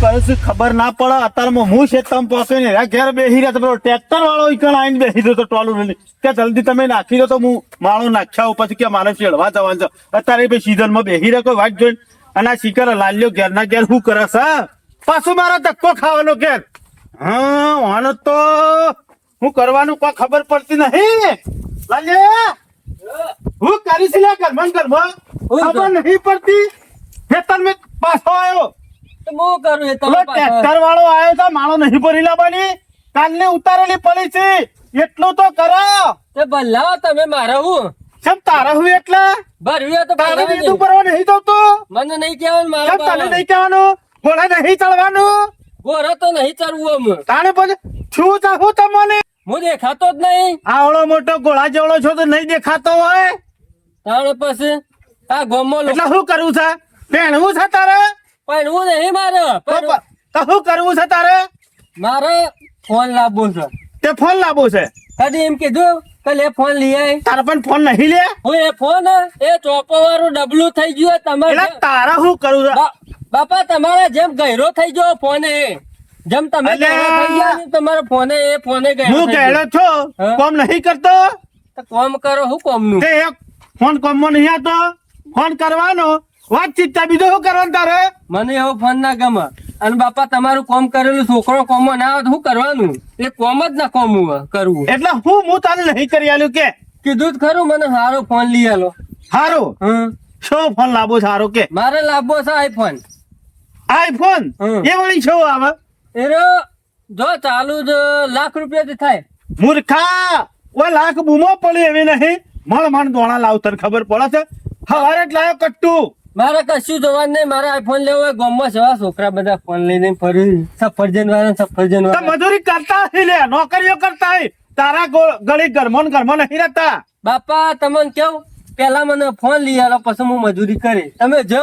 કરે છે ખબર ના પડે અત્યારમાં હું છે તમે પાસે ને ઘેર બેસી રહ્યા તો ટ્રેક્ટર વાળો ઈકણ આવીને બેસી દો તો ટોલું લઈને. કે જલ્દી તમે નાખી દો તો હું માળો નાખ્યા પછી કે મારે ચેડવા જવાનું છે. અત્યારે ભાઈ સીઝનમાં બેસી રહ્યો કોઈ વાત જોઈને. અને આ શિકાર લાલ્યો ઘેર ના ઘેર શું કરે છે? પાછું મારો ધક્કો ખાવાનો ઘેર. હા આનો તો હું કરવાનું કોઈ ખબર પડતી નહીં. લાલ્યા હું કરીશ લે ઘરમાં ઘરમાં. ખબર નહીં પડતી. ખેતર મેં પાછો આવ્યો. તો કરું એ તમે ટ્રેક્ટર વાળો આવ્યો તો માળો નહીં ભરી લાવવાની કાલની ઉતારેલી પડી છે. એટલું તો કરો. તે તમે મારા હું. કેમ તારે હું એટલે? ભરવી તો તારે બીજું દે. નહીં જતું? મને નહીં કહેવાનું મારા તને નહીં કહેવાનું? ઘોડા નહીં ચડવાનું? ગોરો તો નહીં ચડવું આમ. તાણે પછી શું ચાહું તમને? હું દેખાતો જ નહીં. આવડો મોટો ઘોડા જેવડો છો તો નહીં દેખાતો હોય. તારે પછી આ ગોમો એટલે શું કરવું છે? પહેણવું છે તારે? પણ હું નહીં મારે તો શું કરવું છે તારે? મારે ફોન લાવવો છે. તે ફોન લાવવો છે? કદી એમ કીધું કે લે ફોન લઈ આય. તારે પણ ફોન નહીં લે? હું એ ફોન એ ચોપો વાળું ડબલું થઈ ગયું તમારે એટલે તારે શું કરવું છે? બાપા તમારા જેમ ગહેરો થઈ ગયો ફોન જેમ તમે તમારો ફોન એ ફોને ગયો હું થઈ છો? કોમ નહીં કરતો? તો કોમ કરો હું કોમનું ફોન કોમમાં નહીં આવતો? ફોન કરવાનો? વાતચીત ત્યાં બીજું શું કરવાનું તારે? મને એવો ફોન ના ગમે. અને બાપા તમારું કોમ કરેલું છોકરો કોમો ના આવે શું કરવાનું? એ કોમ જ ના કોમ કરવું. એટલે હું હું તને નહીં કરી આલ્યું કે? કીધું જ ખરું મને સારો ફોન લઈ આલો. સારો હમ. શું ફોન લાવો સારો કે? મારે લાવવો છે આઈફોન. આઈફોન. એ વળી શું આવે? એરો જો ચાલુ જ લાખ રૂપિયા થી થાય. મૂર્ખા! ઓ લાખ બૂમો પડી એવી નહીં. મણ મણ દોણા લાવતર ખબર પડે છે? હવારે જ લાયો કટ્ટુ. મારે કશું જોવાનું નહીં. મારે આઈફોન લેવો હોય ગોમમાં જવા. છોકરા બધા ફોન લઈને ફરી સફરજન વાળા સફરજન વાળા. મજૂરી કરતા લે. નોકરીઓ કરતા તારા ગળી ઘરમાં ઘરમાં નહીં રહેતા. બાપા તમને કેવું? પેલા મને ફોન લઈ આલો પછી હું મજૂરી કરી તમે જો.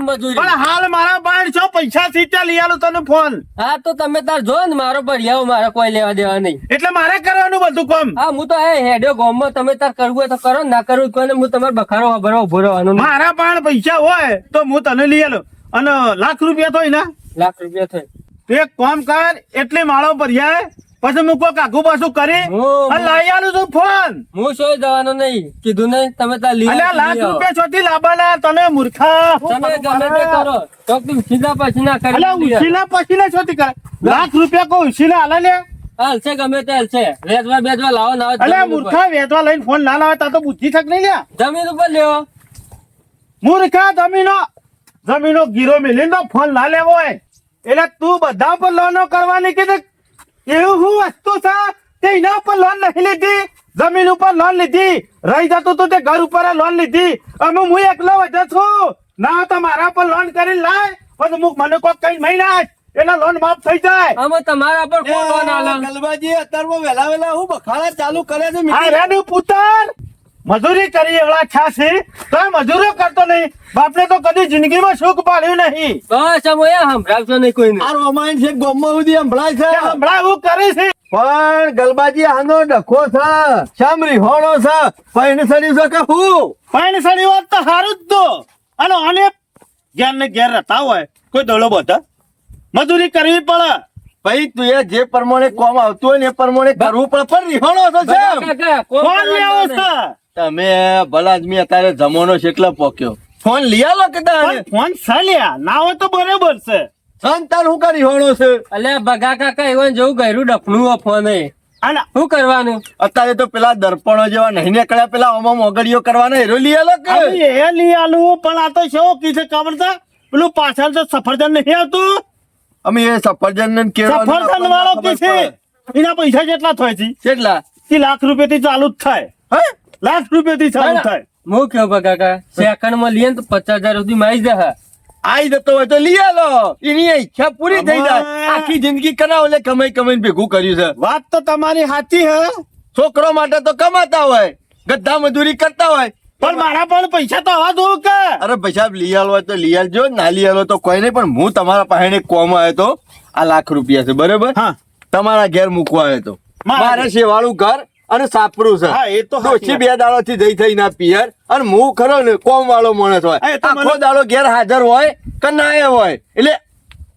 મજૂરી. પણ હાલ મારા બાણ છો પૈસા સીટ્યા લઈ આલું તને ફોન હા તો તમે તાર જો ને મારો ભરિયાઓ મારે કોઈ લેવા દેવા નહીં. એટલે મારે કરવાનું બધું કામ? હા હું તો હે હેડ્યો ગોમમાં. તમે તાર કરવું હોય તો કરો ના કરવું હોય હું તમારે બખારો ભરો ઊભો રહેવાનો મારા પણ પૈસા હોય તો હું તને લઈ આલું. અને લાખ રૂપિયા થોય ના? લાખ રૂપિયા થોય તો એક કામ કર એટલે માળો ભર્યા પછી હું કોક આઘું પાછું કરી લઈ આલું છું ફોન. હું સોય જવાનો નહીં. કીધું નહીં તમે તાર લઈ અલ્યા લાખ રૂપિયા છોથી લાવવાના તને મૂર્ખા. તમે ગમે તે કરો. તો તું સીધા પછી ના કરી અલ્યા આવો. ઉછીના છોથી કરે. લાખ રૂપિયા કોઈ ઉછીના હાલે લે હાલશે ગમે તે હાલશે. વેચવા બેચવા લાવો ના અલ્યા મૂર્ખા વેચવા લઈને ફોન ના લાવે તા તો બુદ્ધિ થક નહીં લ્યા. જમીન ઉપર લેવો મૂર્ખા જમીનો જમીનો ગીરો મિલીને ફોન ના લેવો હોય. એટલે તું બધા પર લોનો કરવાની કીધું એવું હું વસ્તુ છે? તે એના ઉપર લોન નહીં લીધી. જમીન ઉપર લોન લીધી. રહી જતું તું તે ઘર ઉપર લોન લીધી. અમે હું એકલો વધે છું. ના તો મારા પર લોન કરી લાય. પણ મુક મને કોક કઈ મહિના એના લોન માફ થઈ જાય. અમે તમારા પર કોણ લોન આલે? ગલબાજી અત્યારમાં વહેલા વેલા હું બખાડા ચાલુ કરે છે આ રેનું પુત્ર મજૂરી કરી એવડા છાસી તો મજૂરો કરતો નહીં. બાપને તો કદી જિંદગીમાં સુખ પાડ્યું નહીં. બસ એ સંભળાવશો નહીં કોઈને. આ રોમાયણ છે ગોમમાં સુધી સંભળાય છે. સંભળાવું કરી છે. પણ ગલબાજી આનો ડખો છે. શામ રીહોણો છે. પૈણ સડી કે હું? પૈણ સાડી હોત તો સારું જ તો. અને અને ઘેર ને ઘેર રહેતા હોય કોઈ દોડો બધા. મજૂરી કરવી પડે. ભાઈ તું એ જે પ્રમાણે કોમ આવતું હોય ને એ પ્રમાણે કરવું પડે. પણ રિહાણો તો છે કોણ લેવો છે. તમે ભલા આદમી અત્યારે જમાનો છે એટલે પોક્યો? ફોન લઈ આલો કે ફોન સાલ્યા ના હોય તો બરાબર છે. સંતાન હું કરી હોણો છે? અલ્યા બગા કાકા એવું જેવું ગયરું ડફનું આ ફોન. એ અને શું કરવાનું? અત્યારે તો પેલા દર્પણો જેવા નહીં નીકળ્યા પેલા ઓમાં મોગડીઓ કરવાના હેરો લઈ આલો કે? એ લઈ આલું પણ આ તો શું કી છે ખબર છે? પેલું પાછળ તો સફરજન નહીં આવતું? અમે એ સફરજન ને કેવા સફરજન વાળો ખબર છે. એના પૈસા કેટલા થાય છે. કેટલા એ લાખ રૂપિયા થી ચાલુ જ થાય. હે? લાખ રૂપિયા થી ચાલુ થાય. હું કેવું કાકા? સેકન્ડમાં લઈએ તો પચાસ હજાર સુધી માં આવી જશે. આઈ જતો હોય તો લઈ આલો. એની ઈચ્છા પૂરી થઈ જાય. આખી જિંદગી કરાવો એટલે કમાઈ કમાઈને ભેગું કર્યું છે. વાત તો તમારી સાચી હે. છોકરો માટે તો કમાતા હોય ગધા મજૂરી કરતા હોય. પણ મારા પણ પૈસા તો આવા દઉં કે. અરે પૈસા લઈ આલો હોય તો લઈ આલજો ના લઈ આલો તો કોઈ નહીં પણ હું તમારા પાસે કોમ આવ્યો તો આ લાખ રૂપિયા છે બરોબર? હા. તમારા ઘેર મૂકવા આવ્યો તો મારે. છે શેવાળું ઘર અને સાપરું છે. હા, એ તો ડોશી બે દાડો થી જઈ થઈ ના પિયર. અને હું ખરો ને કોમ વાળો માણસ હોય. આખો દાડો ઘેર હાજર હોય કે ના હોય. એટલે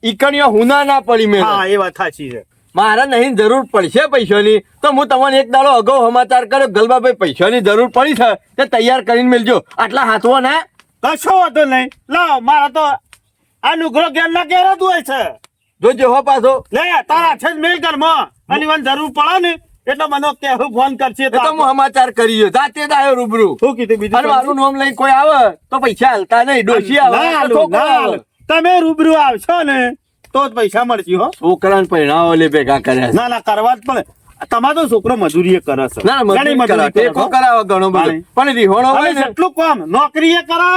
ઈકણીઓ હુના ના પડી મેં. હા એ વાત સાચી છે. મારા નહીં જરૂર પડશે પૈસાની. તો હું તમને એક દાડો અગાઉ સમાચાર કર્યો ગલબાભાઈ પૈસાની જરૂર પડી છે. તે તૈયાર કરીને મેલજો. આટલા હાથવો ના. કશો વાંધો નહીં. લાવ મારા તો આ નુકરો ઘેર ના ઘેર જ હોય છે. જોજો હો પાછો. લે તારા છે જ મેલ કરમાં અને જરૂર પડે ને. એટલે મને કે હું ફોન કરશે તો હું સમાચાર કરી જાતે જ આવ્યો રૂબરૂ. શું કીધું બીજું અને મારું નામ લઈને કોઈ આવે તો પૈસા હાલતા નહીં. ડોશી આવે ના ના. તમે રૂબરૂ આવશો ને તો જ પૈસા મળશે હો. છોકરાને પહેણાવો લે ભેગા કર્યા ના ના કરવા જ પડે. તમારો છોકરો મજૂરી કરે છે. ના ના મજૂરી કરે ટેકો કરાવે ઘણો બધો. પણ રીહોણો હોય ને એટલું કામ નોકરી એ કરે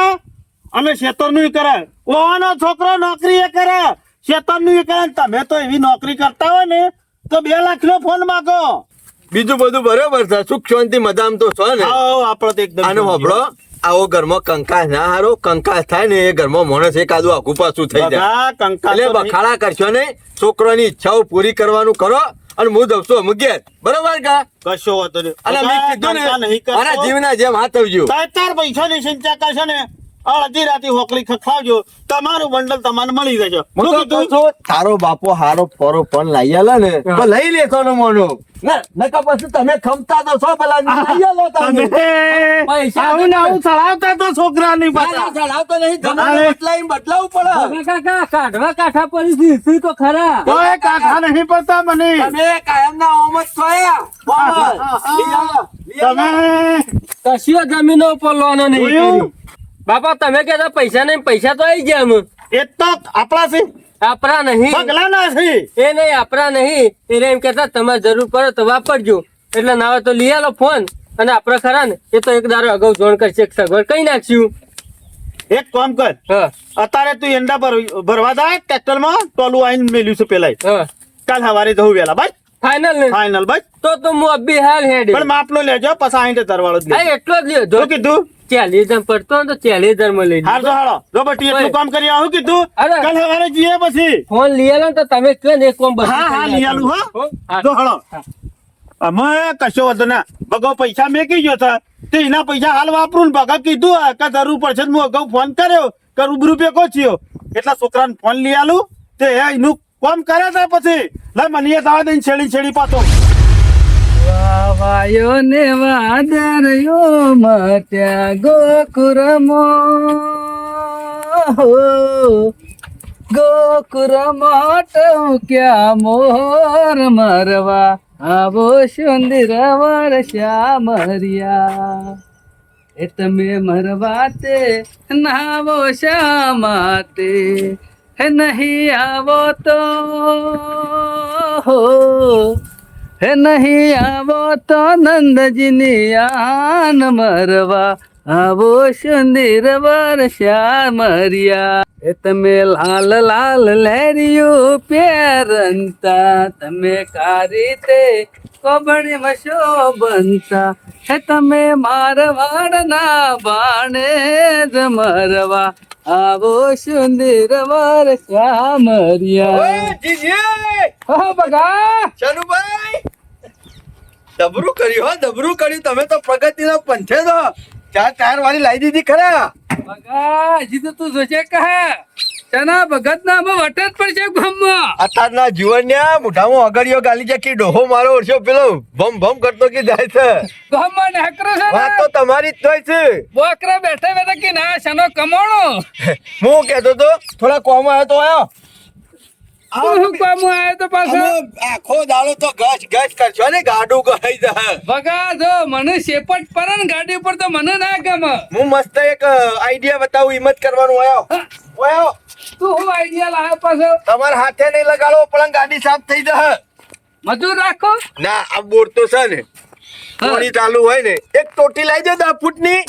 અને ખેતરનું કરે. ઓનો છોકરો નોકરી એ કરે ખેતરનું નું કરે તમે તો એવી નોકરી કરતા હોય ને તો બે લાખ નો ફોન માગો. બીજું બધું બરોબર છે. સુખ શાંતિ મજામ તો છો ને. આપણો તો એકદમ આનો હોભળો આવો ઘરમાં કંકાસ ના હારો કંકાસ થાય ને એ ઘરમાં માણસ એક આદુ આખું પાછું થઈ જાય. એટલે. બખાડા કરશો ને છોકરાની ઈચ્છાઓ પૂરી કરવાનું કરો અને હું જઉં છું બરોબર કા? કશો વાતો નહીં. અને મેં કીધું ને મારા જીવના જેમ હાથ આવજો તાર પૈસા ની ચિંતા કરશો ને. અડધી રાતે હોકલી ખખડાવજો તમારું બંડલ તમને મળી જશે હું તો કીધું? છું, તારો બાપો હારો ફોરો પણ લઈ આલે ને તો લઈ લેશો ને મોનો નકા પછી તમે ખમતા તો છો પેલા લઈ આલો તમે. તમે પૈસા આવું ને આવું ચડાવતા તો છોકરાની ના, ના, પાછા. ચડાવતો નહીં. તમારે જમાનો બદલાઈને પડે. કાકા કાઢવા કાઠા પડી તો ખરા. કોઈ કાકા નહીં પડતા મને. તમે કાયમના ઓમ જ છોયા. ઓમ જ. લઈ આલો, લઈ આલો. તમે કશીઓ જમીનો ઉપર લોનો નહીં. બાપા તમે કેતા પૈસા નહીં પૈસા તો આવી ગયા અમે એ તો આપણા છે. આપણા નહીં. પગલાના છે. એ નહીં આપણા નહીં. એને એમ કેતા તમારે જરૂર પડે તો વાપરજો. એટલે ના તો લઈ આલો ફોન અને આપણે ખરા ને. એ તો એક દારો અગાઉ જોણ કરશે એક સગવડ કઈ નાખશું? એક કામ કર. અત્યારે તું એંડા ભર- ભરવા જાય ટ્રેક્ટરમાં ટોલું આવીને મેલ્યું છે પેલા હા. કાલ સવારે જવું વેલા ભાઈ ફાઇનલ ને? ફાઇનલ ભાઈ તો તો હું અબી હાલ હેડ. પણ માપલો લેજો પછી આઈને તરવાળો જ લેજો. એટલો જ લ્યો જો કીધું? ચાલીસ હજાર પડતો તો ચાલીસ હજારમાં લઈ હાલ હાલો. જો બટી એટલું કામ કરી આવું કીધું? અરે. કાલ સવારે જઈએ પછી. ફોન લઈ આલો તો તમે કે ને એક કોમ બસ હા હા લઈ આલું હા. જો હાલો. અમે કશો વાંધો ના. બગો પૈસા મેકી ગયો છે. તે એના પૈસા હાલ વાપરું ને બગા કીધું કે જરૂર પડશે હું અગાઉ ફોન કર્યો કે રૂબરૂ કો થયો. એટલા છોકરાને ફોન લઈ આલું. તે એનું કામ કરે છે પછી? લે, મને થવા દઈને છેડી છેડી પાતો વાવાયો ને વાદરયો મટ્યા ગોકુરમો. ગોકુરમો ક્યાં મોર મરવા? આવો સુંદર વર્ષા મર્યા. એ તમે મરવા તે, નાવો શા માટે હે નહીં આવો તો હો નહીં આવો તો નંદજીની આન મરવા. આવો સુંદર વર્ષા મર્યા એ તમે લાલ લાલ લહેરિયું પેરંતા તમે કારી તે કોબણી મશો બનતા? હે તમે મારવાડના બાણે જ મરવા. આવો સુંદર વર્ષા મર્યા જીજી! હા બગા! શનુભાઈ! દબરું કર્યું હો દબરું કર્યું. તમે તો પ્રગતિનો પંથે તો ચાર ચાર વાળી લાવી દીધી ખરા. બગા હજી તો તું જોશે કહે તેના ભગત ના અમે વટે જ પડશે ગામમાં અત્યારના જીવનના મોઢામાં અગડિયો ગાલી જાય કે ડોહો મારો ઓરશો પેલો ભમ ભમ કરતો કે જાય છે. ભમમાં નેકરો છે વાત તો તમારી જ તોય છે. બોકરા બેઠે બેઠે કે ના શનો કમાણો? હું કહેતો તો થોડા કોમ આવ્યો તો આવ્યો તું કામ આવ્યો તો પાછો? આખો દાડો તો ગશ ગશ કરશો ને ગાડું ગઈ જાય બગા જો મને શેપટ પર ને ગાડી ઉપર તો મને ના ગમે. હું મસ્ત એક આઈડિયા બતાવું હિંમત કરવાનું આવ્યો આવ્યો તું હું આઈડિયા લાવ્યો પાછો? તમારા હાથે નહીં લગાડો પણ ગાડી સાફ થઈ જા મજૂર રાખો. ના આ બોર તો છે ને પાણી ચાલુ હોય ને એક ટોટી લઈ દે દસ ફૂટની.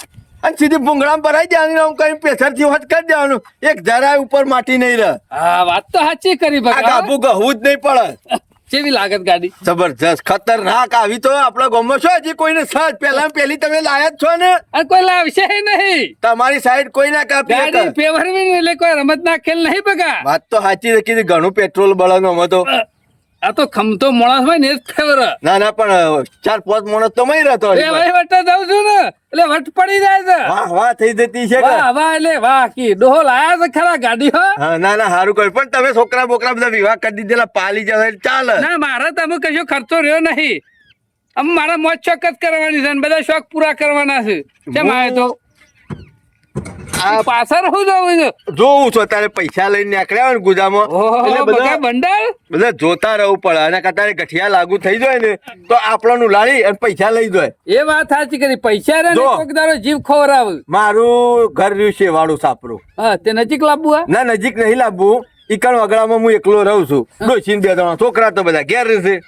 અને સીધી ભૂંગળામાં ભરાઈ જવાની આમ કઈ પ્રેશરથી વાત કરી દેવાનું. એક જરાય ઉપર માટી નહીં રહે. હા વાત તો સાચી કરી આ ગાભું ગહવું જ નહીં પડે. કેવી લાગત ગાડી? જબરજસ્ત ખતરનાક આવી તો આપણા ગામમાં છો હજી કોઈને સજ? પહેલા પહેલી તમે લાયા જ છો ને? અને કોઈ લાવશે નહીં. તમારી સાઈડ કોઈ ના કાપી ગાડી. એટલે કોઈ રમત ના ખેલ નહીં બગા. વાત તો સાચી રાખી ઘણું પેટ્રોલ બળવાનું અમે તો. આ તો ખમતો માણસ હોય ને એ જ ખબર. ના ના પણ ચાર પાંચ માણસ તો મય રહેતો એ ભાઈ વટે જાવ છું ને. એટલે વટ પડી જાય છે. વાહ વાહ થઈ જતી છે વાહ વાહ એટલે વાહ કી ડોહો લાયા છે ખરા ગાડી હો? ના ના સારું કોઈ પણ તમે છોકરા બોકરા બધા વિવાહ કરી દીધેલા પાલી જાવ ચાલ. ના મારે તમે કશો ખર્ચો રહ્યો નહીં. આમ મારા મોજ શોખ જ કરવાની છે બધા શોખ પૂરા કરવાના છે. કેમ આવે તો? પાછળ હું જવું છે? જોવું છો તારે પૈસા લઈને નીકળ્યા ને ગુદામાં એટલે બધા બંડલ? બધા જોતા રહેવું પડે અને કતારે ગઠિયા લાગુ થઈ જાય ને તો આપણનું લાડી અને પૈસા લઈ જાય. એ વાત સાચી કરી. પૈસા રે ને જો. જીવ ખવરાવ મારું ઘર રહ્યું છે વાળું સાપરું. હા તે નજીક લાવવું ના નજીક નહીં લાવવું ઈકણ વગડામાં હું એકલો રહું છું. ડોસી બે ત્રણ છોકરા તો બધા ઘેર રહેશે.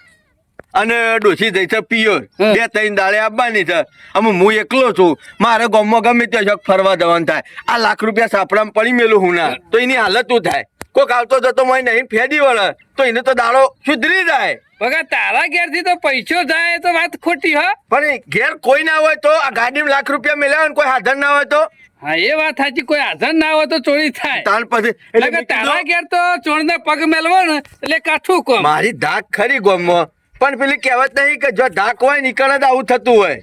અને ડોસી થઈ છે પિયોર. બે ત્રણ દાડે આપવાની છે. અમે હું એકલો છું. મારે ગામમાં ગમે ત્યાં શોખ ફરવા જવાનું થાય. આ લાખ રૂપિયા સાપડામાં પડી મેલું હું ના. તો એની હાલત શું થાય? કોક આવતો જતો મને નહીં ફેદી વળે. તો એને તો દાડો સુધરી જાય. બગા તારા ઘેરથી તો પૈસો જાય તો વાત ખોટી હો. પણ ઘેર કોઈ ના હોય તો આ ગાડીમાં લાખ રૂપિયા મેળવ્યા કોઈ હાજર ના હોય તો? હા એ વાત સાચી. કોઈ હાજર ના હોય તો ચોરી થાય. તાર પછી એટલે તારા ઘેર તો ચોર પગ મેલવો ને એટલે કાઠું કોમ. મારી ધાક ખરી ગોમમાં. પણ પેલી કહેવત નહીં કે જો ધાક હોય નીકળે તો આવું થતું હોય.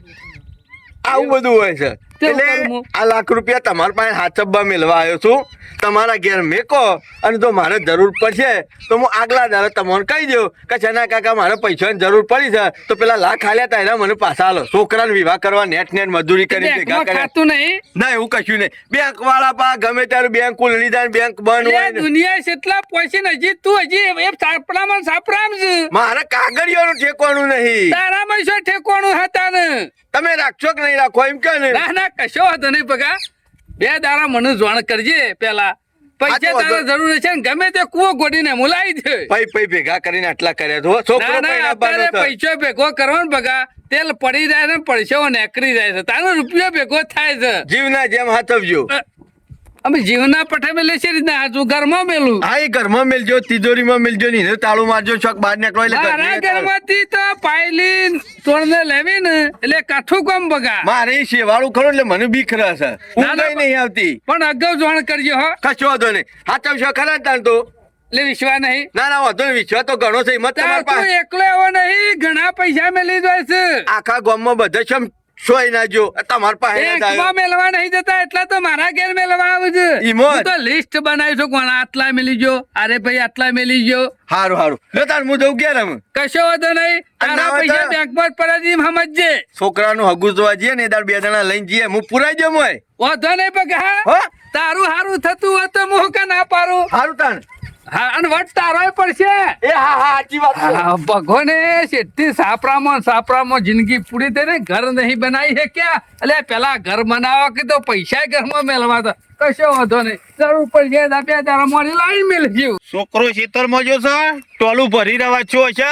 આવું બધું હોય છે. એટલે આ લાખ રૂપિયા તમારા પાસે હાચબ્બા મેળવા આવ્યો છું. તમારા ઘેર મેકો અને જો મારે જરૂર પડશે તો હું આગલા દાડે તમને કહી દઉં કે ચના કાકા મારે પૈસાની જરૂર પડી છે. તો પેલા લાખ હાલ્યા તા એના મને પાછા હાલો છોકરાને વિવાહ કરવા નેટ નેટ મજૂરી કરી ભેગા કર્યા. નહીં? ના એવું કશું નહીં. બેંક વાળા પા ગમે ત્યારે બેંક ખુલ્લી જાય બેંક બંધ હોય. દુનિયા કેટલા પૈસે ને હજી તું હજી એ સાપડામાં ને છે. મારે કાગળિયાનું ઠેકવાનું નહીં. તારા પૈસા ઠેકવાનું હતા ને? તમે રાખશો કે નહીં રાખો? એમ કે ને. ના ના કશો વાંધો નહીં પગા. બે દાડા મને જોણ કરજે પેલા. પૈસા તારે જરૂર છે ને ગમે તે કુવો ગોડીને મુલાઈ દે. ભાઈ ભાઈ ભેગા કરીને આટલા કર્યા છો. છોકરો ના ના અત્યારે પૈસો ભેગો કરવાનો પગા. તેલ પડી જાય ને પડશો નેકરી જાય છે. તારો રૂપિયો ભેગો થાય છે. જીવના જેમ હાથવજો. અમે જીવના પઠે મેલે છે રીતના. હાચું ઘરમાં મેલું. હા એ ઘરમાં મેલજો તિજોરીમાં મેલજો નહીં તાળું મારજો શોખ બહાર નીકળો એટલે મારા ઘરમાંથી તો પાયલી તોડને લેવી ને એટલે કાઠું કોમ બગા. મારે શેવાળું ખરો એટલે મને બીક ના, ના, નહીં આવતી. પણ અગાઉ જાણ કરજો હો. કશો વાંધો નહીં. છો ખરા તાણ તો? એટલે વિશ્વા નહીં. ના ના વાંધો નહીં. વિશ્વાસ તો ઘણો છે. મત તમારા પાસે એકલો એવો નહીં. ઘણા પૈસા મેલી દો છે. આખા ગામમાં બધા સોય ના જો. પાસે એકમાં મેલવા નહીં જતા એટલા તો મારા ઘેર મેલવા આવે છે. ઈમોન. તો લિસ્ટ બનાવી છું કોણ આટલા મેલી ગયો અરે ભાઈ આટલા મેલી ગયો. હારું હારું. લે તાર હું જઉં ક્યારે રમ કશો વાંધો નહીં. તારા પૈસા બેંકમાં જ પડે છે એમ સમજજે. છોકરાનું હગું જોવા જઈએ ને તાર બે જણા લઈને જઈએ. હું પુરાઈ જમ હોય. વાંધો નહીં પગ હા. તારું હારું થતું હોય તો હું કે ના પારું હારું તાણ. હા અને વટ તારોય પડશે. એ હા હા સાચી વાત છે. ભગવાને શેઠથી સાપરામાં સાપરામાં જિંદગી પૂરી થઈ ને ઘર નહીં બનાવી છે ક્યાં એટલે પેલા ઘર બનાવવા કે તો પૈસા ઘરમાં મેળવા તો કશો વાંધો નહીં. જરૂર પડશે બે તારા મોડી લાઈન મેળવી છોકરો ખેતરમાં જો છે ટોલું ભરી રહ્યા છો છે.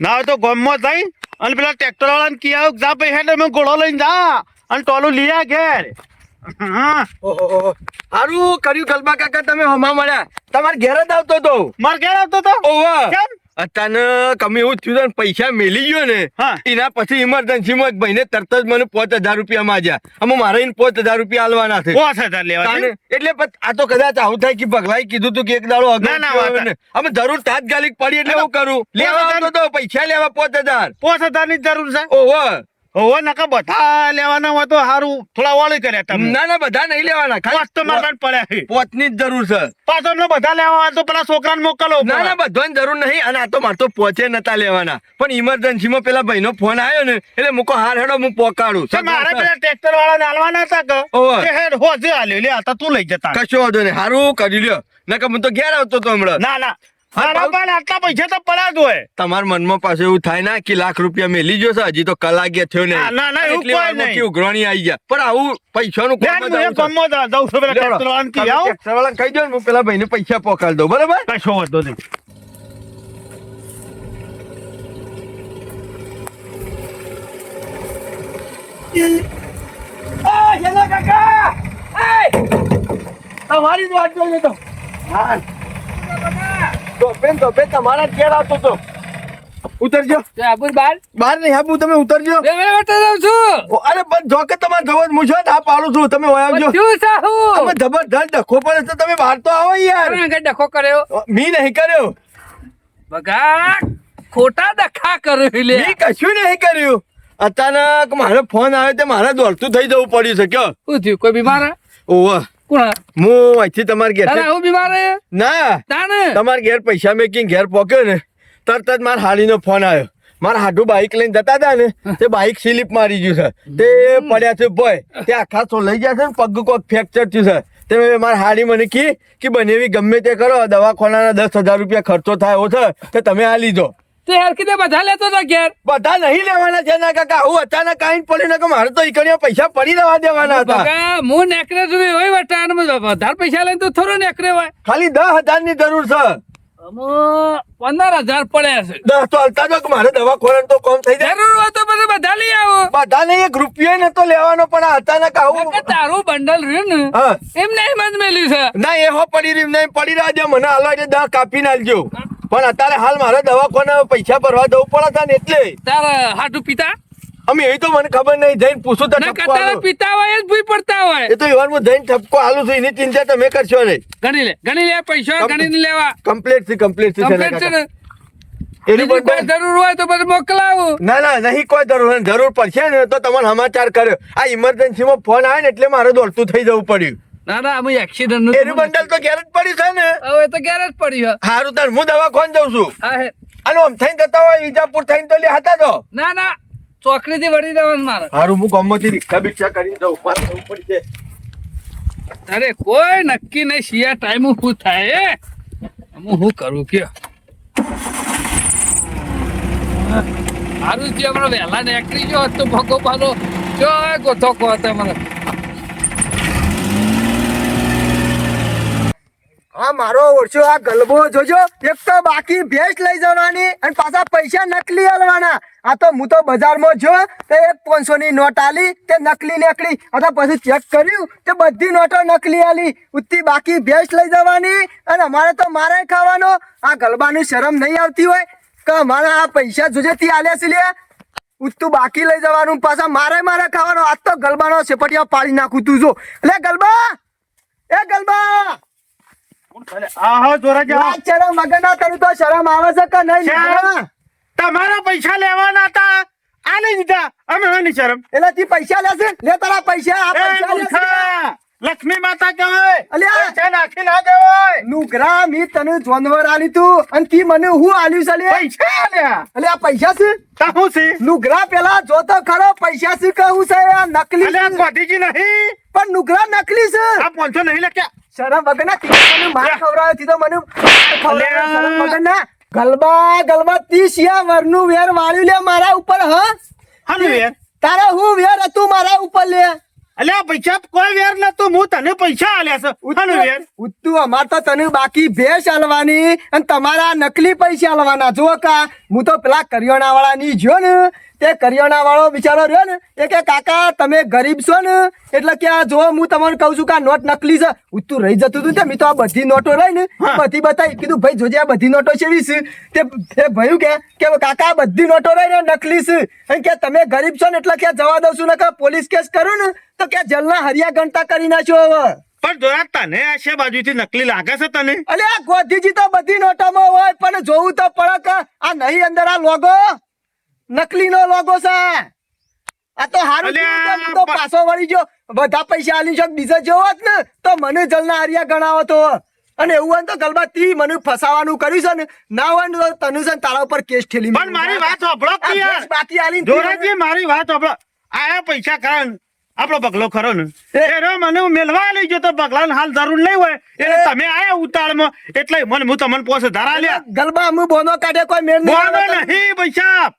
ના હોય તો ગોમમાં થઈ અને પેલા ટ્રેક્ટર વાળાને કી આવ જા પૈસા ઘોડો લઈને જા. અને ટોલું લીયા ઘેર. હારું કર્યું કલ્પા કાકા તમે હમા મળ્યા. તમારે ઘેર જ આવતો તો. માર ઘેર આવતો તો? ઓવા કેમ? અત્યારને એવું થયું ને પૈસા મેલી ગયો ને એના પછી ઇમરજન્સીમાં માં ભાઈને તરત જ મને પાંચ હજાર રૂપિયા માંગ્યા. અમે મારે પાંચ હજાર રૂપિયા આલવાના છે. પાંચ હજાર લેવા એટલે આ તો કદાચ આવું થાય કે ભગવાઈ કીધું તું કે એક દાડો. અમે જરૂર તાત્કાલિક પડી એટલે હું કરું. લેવા તો પૈસા લેવા પાંચ હજાર. પાંચ હજારની જરૂર છે? ઓહો. હોવે નકા બધા લેવાના હોય તો સારું થોડા વાળી કર્યા તમે ના ના બધા નહીં લેવાના. પાંચ તો મારા પડ્યા છે. પોતની જ જરૂર છે. પાછો એમને બધા લેવા હોય તો પેલા છોકરાને મોકલો ના ના બધાની જરૂર નહીં. અને આ તો મારે તો પહોંચે નતા લેવાના. પણ ઇમરજન્સીમાં પેલા ભાઈનો ફોન આવ્યો ને એટલે મૂકો હાર હેડો હું પોકાડું. મારે પેલા ટ્રેક્ટર વાળાને હાલવાના હતા કે. હેડ હોજે હાલ્યો. લે આ તું લઈ જતા. કશો વાંધો નહીં. સારું કરી લ્યો. નકર હું તો ઘેર આવતો તો હમણાં. ના ના. મારા આટલા પૈસા તો પડ્યા જ હોય. તમારા મનમાં પાસે એવું થાય ના કે લાખ રૂપિયા મેલી ગયો છે હજી તો કલાકે થયો ને ના, ના, એવું કોઈ નહીં. ઉઘરાણી આવી ગયા. પણ આવું પૈસાનું કામ જ આવું જા- છું પેલા કહી દો ને હું પેલા ભાઈને પૈસા પોકાડી દઉં બરાબર? કશો વાંધો નહીં. તમારી જ વાત જોઈએ તો. હા. બેન તો બેન તમારા ઘેર આવતો તો. ઉતરજો. તે બાર? બાર નહીં આપું તમે ઉતરજો. બે બે વટે જાઉં છું. અરે બસ જો કે તમારે જવો જ આ પાડું છું તમે વહી આવજો. શું સાહુ તમે જબરદસ્ત ડખો પડે તો તમે બહાર તો આવો યાર. કોણે આગળ ડખો કર્યો? મી નહીં કર્યો. બગા ખોટા ડખા કર્યું લે. મી કશું નહીં કર્યું. અચાનક મારો ફોન આવ્યો તે મારે દોડતું થઈ જવું પડ્યું છે કયો. શું થયું? કોઈ બીમાર? ઓવ હે? અહીંથી તમારા ઘેર આવું બીમાર ના. ઘેર પૈસા મેકીને ઘેર પોક્યો ને તરત જ મારા હાલીનો ફોન આવ્યો. મારા હાડું બાઇક લઈને જતા હતા ને તે બાઇક સ્લીપ મારી ગયું છે. તે પડ્યા છે ભય. તે આખા તો લઈ ગયા છે ને પગ કોક ફ્રેક્ચર થયું છે. તે મારા હાડી મને કી કે બનેવી ગમે તે કરો દવાખાનાના દસ હજાર રૂપિયા ખર્ચો થાય એવો છે તો તમે આ લીધો. તે યાર કીધે બધા લેતો તો ઘેર. બધા નહીં લેવાના છે ના કાકા. હું અચાનક આવીને પડી ને કે મારે તો ઈકણીઓ પૈસા પડી રહેવા દેવાના હતા. હું નેકરે જોઈ હોય વટા અને વધારે પૈસા લઈને તો થોડો નેકરે હોય. ખાલી દસ હજારની જરૂર છે. પંદર હજાર પડ્યા છે. દસ તો હલતા જો મારે દવા ખોરણ તો કોમ થઈ જાય. જરૂર હોય તો પછી બધા લઈ આવો. બધાને એક રૂપિયો નતો લેવાનો પણ અચાનક આવું તારું બંડલ રહ્યું ને એમ નહીં મત મેલ્યું છે. ના એ હો પડી રહ્યું નહીં પડી રહ્યા મને હાલવા દે દસ કાપી નાખજો પણ અત્યારે હાલ મારે દવાખાને પૈસા ભરવા જવું પડે હતા ને એટલે. તારા હાટુ પિતા? અમે એ તો મને ખબર નહીં જઈને પૂછું તો ઠપકો આલો. પિતા હોય જ ભૂઈ પડતા હોય. એ તો એવાર હું જઈને ઠપકો આલું છું એની ચિંતા તમે કરશો નહીં. ગણી લે ગણી લે પૈસા ગણીને લેવા. કમ્પ્લીટ છે કમ્પ્લીટ છે કમ્પ્લીટ છે ને. એનું કોઈ જરૂર હોય તો પછી મોકલાવું. ના ના નહીં કોઈ જરૂર જરૂર પડશે ને તો તમને સમાચાર કર્યો. આ ઇમરજન્સીમાં ફોન આવે ને એટલે મારે દોડતું થઈ જવું પડ્યું. ના ના અમે એક્સિડન્ટનું એનું બંડલ તો ઘેર જ પડ્યું છે ને. હવે તો ઘેર જ પડ્યું છે. સારું તાર હું દવાખાને જઉં છું. હા હે. અને આમ થઈને જતા હોય વિજાપુર થઈને તો લે હતા તો. ના ના ચોકડી થી વળી દેવાનું મારે. હારું હું ગામમાંથી રિક્ષા બિક્ષા કરી દઉં મારે જવું પડશે અરે કોઈ નક્કી નહીં શિયા ટાઈમ શું થાય હું? શું કરું કે સારું જે હમણાં વહેલા નીકળી ગયો હતો તો ભગો પાલો જો ગોથો કહો મને આ મારો ઓળશો આ ગલબો જોજો. એક તો બાકી ભેંસ લઈ જવાની અને પાછા પૈસા નકલી હલવાના. આ તો હું તો બજારમાં જો, તે એક પાંચસો ની નોટ આલી, તે નકલી નીકળી. અથવા પછી ચેક કર્યું, તે બધી નોટો નકલી આલી. ઉત્તી બાકી ભેંસ લઈ જવાની અને અમારે તો મારે ખાવાનો. આ ગલબાની શરમ નહીં આવતી હોય. કે અમારે આ પૈસા જોજે તી આલ્યા છે લે ઉત્તું બાકી લઈ જવાનું, પાછા મારે મારે ખાવાનો. આજ તો ગલબાનો સેપટિયા પાડી નાખું તું જો. એટલે ગલબા! એ ગલબા! તમારા પૈસા લેવાના હતા. આ નહીં દીધા અમે હોય શરમ? એટલે તી પૈસા લેશે? લે તારા પૈસા! લક્ષ્મી માતા કહેવાય અલ્યા! નાખી ના દેવાય નુગરા મી તને જોનવર આલી તું. અને તી મને હું આલ્યું છે પૈસા આ પૈસા છે તા હું છે? નુગરા પેલા જોતો ખરો પૈસા છે કહું છે? આ નકલી અલ્યા. ગોધીજી નહીં. પણ નુગરા નકલી છે. આ પોંચો નહીં લખ્યા. શરમ વગરના તી તો મને માર ખવડાવ્યો તી તો મને! શરમ વગરના ગલબા ગલબા તી શિયા વરનું વેર વાળ્યું લે મારા ઉપર હ? હાનું યાર તારે હું વેર હતું મારા ઉપર લે? અલ્યા પૈસા કોઈ વેર નતું. હું તને પૈસા આલ્યા છે. હાનું વેર? ઉત્તુ અમાર તો તને બાકી ભેસ આલવાની અને તમારા નકલી પૈસા આલવાના. જો કા હું તો પેલા કરિયાણા વાળા ની જો ને. તે કરિયાણા વાળો બિચારો રહ્યો ને એ કે કાકા તમે ગરીબ છો ને એટલે કે આ જો હું તમને કહું છું કે આ નોટ નકલી છે. ઉત્તુ રહી જતું હતું તે મેં તો આ બધી નોટો રહી ને હા. બધી બતાવી કીધું ભાઈ જોજે આ બધી નોટો છે છે? તે તે ભયું કે કે કાકા આ બધી નોટો રહી ને નકલી છે. કે તમે ગરીબ છો ને એટલે કે જવા દઉં છું ને કે પોલીસ કેસ કરું ને તો કે જેલના હરિયા ગણતા કરી નાખ્યો હવે. પણ જોરા તને આ બાજુથી નકલી લાગે છે તને? અલે આ ગોધીજી તો બધી નોટોમાં હોય પણ જોવું તો પડે કે આ નહીં અંદર આ લોગો? નકલી નો લોગો છે. આ તો હારું તો પાછો વળી જો બધા પૈસા આલી બીજા જોવો જ ને. તો મને જલના હારિયા ગણાવો તો. અને એવું હોય તો ગલબા તી મને ફસાવાનું કર્યું છે ને. ના હોય ને તને છે તારા ઉપર કેસ ઠેલી પણ મારી વાત સાંભળો બાકી આલી જોરાજી મારી વાત સાંભળો. આયા પૈસા કારણ આપણો પગલો ખરો ને. એ- મને હું મેલવા લઈ ગયો તો પગલા હાલ જરૂર નહીં હોય. એટલે તમે આયા ઉતાળમાં. એટલે મને હું તમને પોસે ધરા લ્યા. ગલબા હું બોનો કાઢે કોઈ મેળ નહીં નહીં પૈસા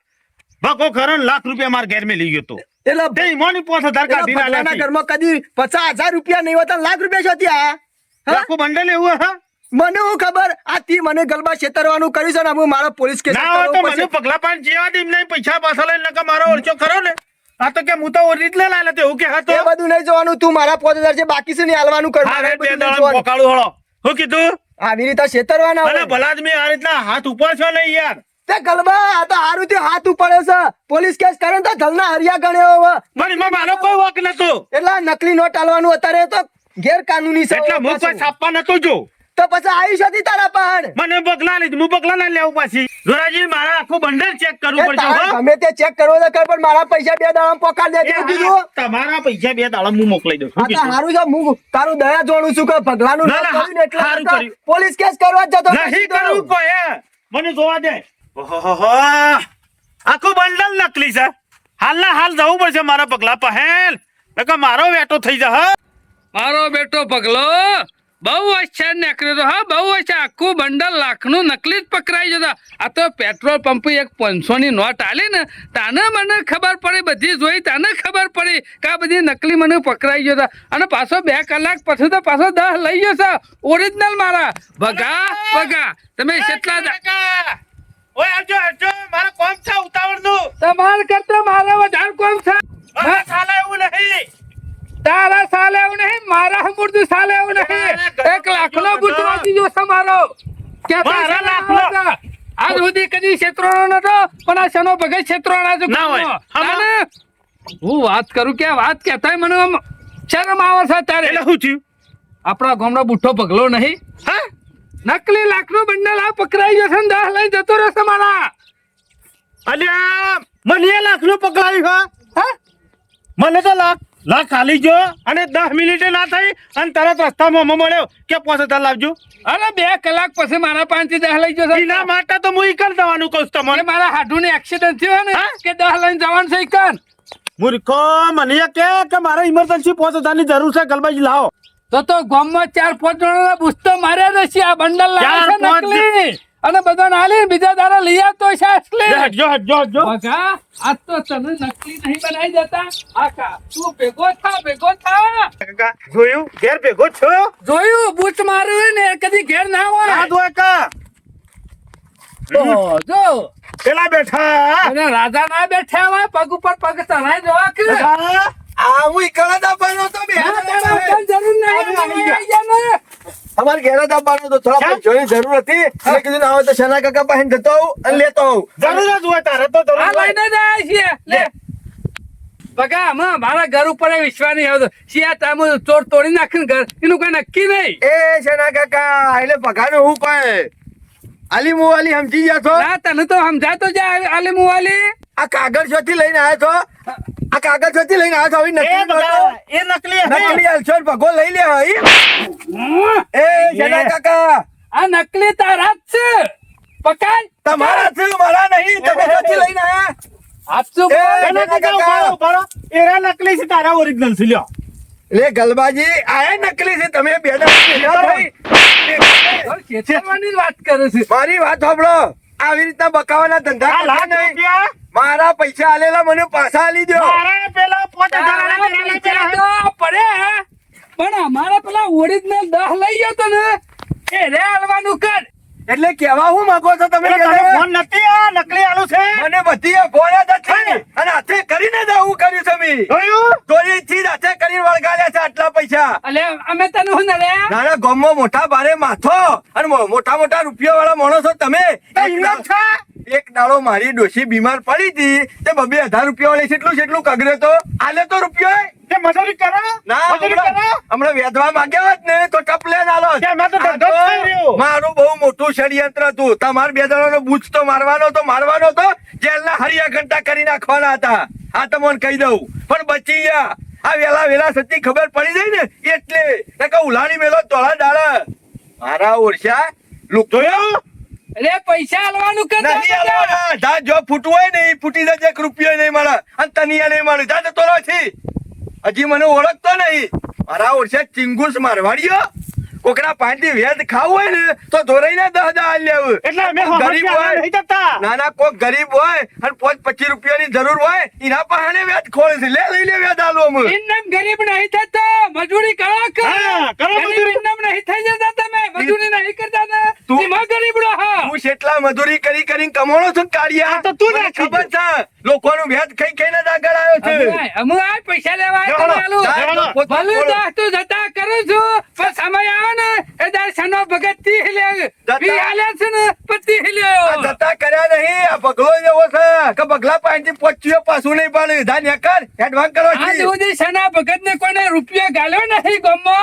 બકો ખરો ને લાખ રૂપિયા માર ઘેર મેં લઈ ગયો તો. એટલે બે મોની પોસે ધર કાઢીને આલ્યા ઘરમાં કદી પચાસ હજાર રૂપિયા નહીં હોતા લાખ રૂપિયા ત્યાં હા? આખું બંડલ એવું હા? મને હું ખબર? આ તી મને ગલબા છેતરવાનું કર્યું છે ને હું મારો પોલીસ કેસ ના તો મને પગલા પાન જેવા દીમ નહીં પૈસા પાછા લઈને નકા મારો ઓળખ્યો ખરો ને. આ તો કે હું તો ઓરિજિનલ આલે તો એવું કે હતો. એ બધું નહીં જોવાનું તું મારા પાંચ છે બાકી છે ને આલવાનું કર મારે બે નહીં દાડા પોકાળું હળો. હું કીધું? આવી રીતે છેતરવાના અરે. ભલા આદમી આ રીતના હાથ ઉપર છો ને યાર. તે ગલબા આ તો હારું તે હાથ ઉપર છે. પોલીસ કેસ કરે તો ધલના હરિયા ગણ્યો હવે. પણ માં મારો કોઈ વક નતો. એટલે નકલી નોટ આલવાનું અત્યારે તો ગેરકાનૂની છે. એટલે હું કોઈ છાપવા નતો જો. તો પછી આવી શોધી તારા પણ. મને પગલા લીધું હું પગલા ના લેવું પાછી. જોરાજી મારા આખું બંડલ ચેક કરવું પડશે તમે તે ચેક કરવો તો કર પણ મારા પૈસા બે દાડા પોકાર દે કીધું. તમારા પૈસા બે દાડા હું મોકલાઈ દઉં છું? હારું છે હું તારું દયા જોડું છું કે ભગલાનું ના, નામ કર્યું એટલે. પોલીસ કેસ કરવા જતો નહીં કરવું કોઈ મને જોવા દે. આખું બંડલ નકલી છે. હાલના હાલ જવું પડશે મારા પગલા પહેલ. નકર મારો વેટો થઈ જા મારો બેટો પગલો. બહુ અચ્છા નીકળ્યો તો હા બહુ અચ્છા આખું બંડલ લાખનું નકલી જ પકડાઈ જતા. આ તો પેટ્રોલ પંપ એક પાંચસોની નોટ આલી ને તાને મને ખબર પડી બધી જોઈ તાને ખબર પડી કે આ બધી નકલી મને પકડાઈ જતા. અને પાછો બે કલાક પછી તો પાછો દસ લઈ જશે. ઓરિજિનલ મારા. ભગા ભગા તમે કેટલા ઓય આવજો આવજો મારા કોમ છે ઉતાવળનું? તમાર કરતા મારા વધારે કોમ છે. હવે ચાલે એવું નહીં. તારા સાલે એવું નહીં મારા હમુરદું સાલે એવું નહીં. એક લાખ નો બુટવા જોશે મારો. કે મારા લાખનો? આજ સુધી કદી ક્ષેત્રો નતો પણ આ શનો ભગત ક્ષેત્રોના જ ના હોય. હું વાત કરું કે વાત કહેતાય મને શરમ આવે છે તારે એટલે શું થયું? આપણા ગામનો બુઠ્ઠો પગલો નહીં. હા? નકલી લાખનો બંડલ આ પકડાઈ જશે ને દસ લઈ જતો રહેશે મારા. અલ્યા મને એ લાખનું પકડાયું હા? હા? મને તો લાખ લાખ ખાલી જો. અને દસ મિનિટે ના થઈ અને તરત રસ્તામાં મમ્મો મળ્યો કે પાંચ હજાર લાવજો. અરે બે કલાક પછી મારા પાંચ દસ લઈ જશે એના માટે તો હું કર દેવાનું કહું તમારે મારા હાડું એક્સિડન્ટ થયો ને? કે દસ લઈને જવાનું છે ઈકન. મૂર્ખો મને કે કે મારે ઇમરજન્સી પાંચ હજારની જરૂર છે. ગલબાજી લાવો. તો તો ગામમાં ચાર પાંચ જણા બુસ્તો માર્યા નથી. આ બંડલ લાવ્યા છે નકલી અને બધા નાલી બીજા દારા લઈ આવતો છે એટલે. લે, જો હટજો હટજો બગા આજ તો તને નકલી નહીં બનાવી દેતા. આકા તું ભેગો થા ભેગો થા. કાકા જોયું? ઘેર ભેગો છો? જોયું બૂટ માર્યું ને કદી ઘેર ના હોય. આ જોય કા? જો. પેલા બેઠા. અને રાજા ના બેઠા હોય પગ ઉપર પગ ચઢાઈ જવા કે? આ હું ઈકણા દાબાનો તો બે જરૂર નહીં આવી આવી જા. અમારે ઘેર દાબાનો તો થોડા? પૈસાની જરૂર હતી. એટલે કીધું ના હોય તો શના કાકા પાસે જતો આવું અને લેતો આવું. જરૂર જ હોય તારે તો જરૂર લઈને જાય છે લે. બગા હમણાં મારા ઘર ઉપર એ વિશ્વાસ નહીં આવતો શિયા તામું ચોર તોડી નાખીને ઘર. એનું કઈ નક્કી નહીં. એ શના કાકા? એટલે પગાર હું કહે આલી મુવાલી સમજી ગયા છો? ના તને તો સમજાતો જાય આલી મુવાલી આ કાગળ છોથી લઈને આવ્યો છો? આ કાગળ છોથી લઈને આ છો નકલી. એ નકલી. નકલી આલશો ભગો લઈ લે હઈ એ જના કાકા. આ નકલી તારા જ છે. પકાય. તમારા છે મારા નહીં. તમે છોથી લઈને આવ્યા આપશું એ, એના કાકા, ઉભારો. એરા નકલી છે તારા ઓરિજિનલ છે લ્યો. લે ગલબાજી આયા નકલી છે તમે બેડા ભાઈ. વાત કરે છું. મારી વાત સાંભળો. આવી રીતના બકાવાના ધંધા નહીં. મારા પૈસા આલેલા મને પાછા આલી દો પડે પણ અમારા પેલા ઓરિજિનલ દહ લઈ ગયો તો ને એ રે હાલવાનું કર. એટલે કેવા હું માંગો છો તમે ફોન નથી આ નકલી આલુ છે? મને બધી એ ફોન જ છે અને હાથે કરીને જ આવું કર્યું છે મેં. જોયું? અમે તને હું નડ્યા નાના ગામમાં મોટા ભારે માથો અને મોટા મોટા રૂપિયા વાળા માણસો તમે. એક દાડો- મારી ડોશી બીમાર પડી હતી તે બબે હજાર રૂપિયા વાળી કેટલું કેટલું કગરે તો. આલે તો રૂપિયો તે મજૂરી કરો? ના હમણાં વેધવા માંગ્યા હોત ને તો ટપલે ના. મારું બહુ મોટું ષડયંત્ર હતું. તમાર બે જણાનો બૂચ તો મારવાનો તો મારવાનો તો જેલના હરિયા ઘંટા કરી નાખવાના હતા. આ તમને કહી દઉં. પણ બચી ગયા. આ વેલા વેલા સચ્ચી ખબર પડી જાય ને એટલે. નકર ઉલાણી મેલો તોળા ડાળા મારા ઓરસા લુક જોયું અરે પૈસા આલવાનું કે નહીં આલવાના. જા જો ફૂટવાય હોય ને ફૂટી જશે એક રૂપિયો નહીં મળે. અને તનિયા નહીં મળે. જા તો રહો છી. હજી મને ઓળખતો નહીં. મારા ઓરસા ચિંગુસ મારવાડ્યો કોકના પાંચથી વેદ ખાવું હોય ને તો ધોરાઈને દહ દહ આલી લેવું. એટલે અમે ગરીબ હોય ના ના કોક ગરીબ હોય અને પાંચ પચીસ રૂપિયાની જરૂર હોય એના પાસે વેદ ખોળે છે. લે લઈ લે વેદ આલો અમે ઇન્નમ ગરીબ નહીં થતો મજૂરી કરો કરો મજૂરી. ઇન્નમ નહીં થઈ જતા તમે. મજૂરી નહીં કરતા ને. તું- એમાં ગરીબડો હા તું કેટલા મજૂરી કરી કરીને કમાણો છો કાઢ્યા તો તું ના ખબર છે. લોકોનું વ્યાજ ખાઈ ખાઈને જ આગળ આવ્યો છે. અમુ આ પૈસા લેવા આવ્યો ભલે જાહ તું જતા કરું છું પણ સમય આવે ને એ દાર સનો ભગત તી હિલે વી હાલે છે ને પતિ આ જતા કર્યા નહીં. આ પગલો એવો છે કે પગલા પાસેથી પચ્ચીઓ પાછું નહીં પાડે. ધા નેકર એડવાન્સ કરો આજ સુધી સના ભગત ને કોઈને રૂપિયો ગાલ્યો નહીં ગમો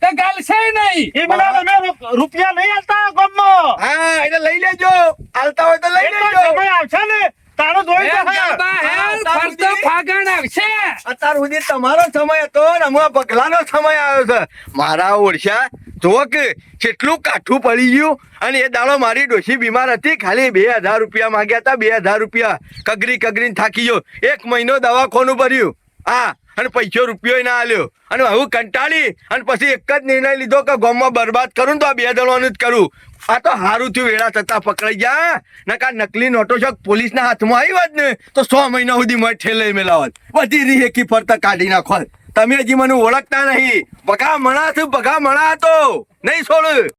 તે ગાલશે નહીં. એ બધા તમે રૂપિયા નહીં આલતા ગામમાં? હા એટલે લઈ લેજો. આલતા હોય તો લઈ લેજો. સમય આવશે ને. તારો જોઈ એ જશે. ગરબા હેલ, હા, ફરતો તારું અત્યાર સુધી તમારો સમય હતો ને હમણાં સમય આવ્યો છે. મારા ઓળશા જો કે કેટલું કાઠું પડી ગયું અને એ દાડો મારી ડોશી બીમાર હતી. ખાલી બે હજાર રૂપિયા માંગ્યા હતા, બે હજાર રૂપિયા કગરી કગરીને થાકી ગયો. એક મહિનો દવાખોનું ભર્યું. હા, અને પૈસો રૂપિયો ના આલ્યો. અને હું કંટાળી અને પછી એક જ નિર્ણય લીધો કે ગામમાં બરબાદ કરું તો આ બે દળવાનું જ કરું. આ તો હારું થયું, વેળા થતા પકડાઈ ગયા નકા નકલી નોટો શોખ પોલીસના હાથમાં આવી વાત ને, તો સો મહિના સુધી મેં ઠેલે મેલાવત. બધી એકી ફરતા કાઢી નાખો તમે હજી મને ઓળખતા નહીં. બગા મણા છું બગા મણા હતો નહીં છોડ.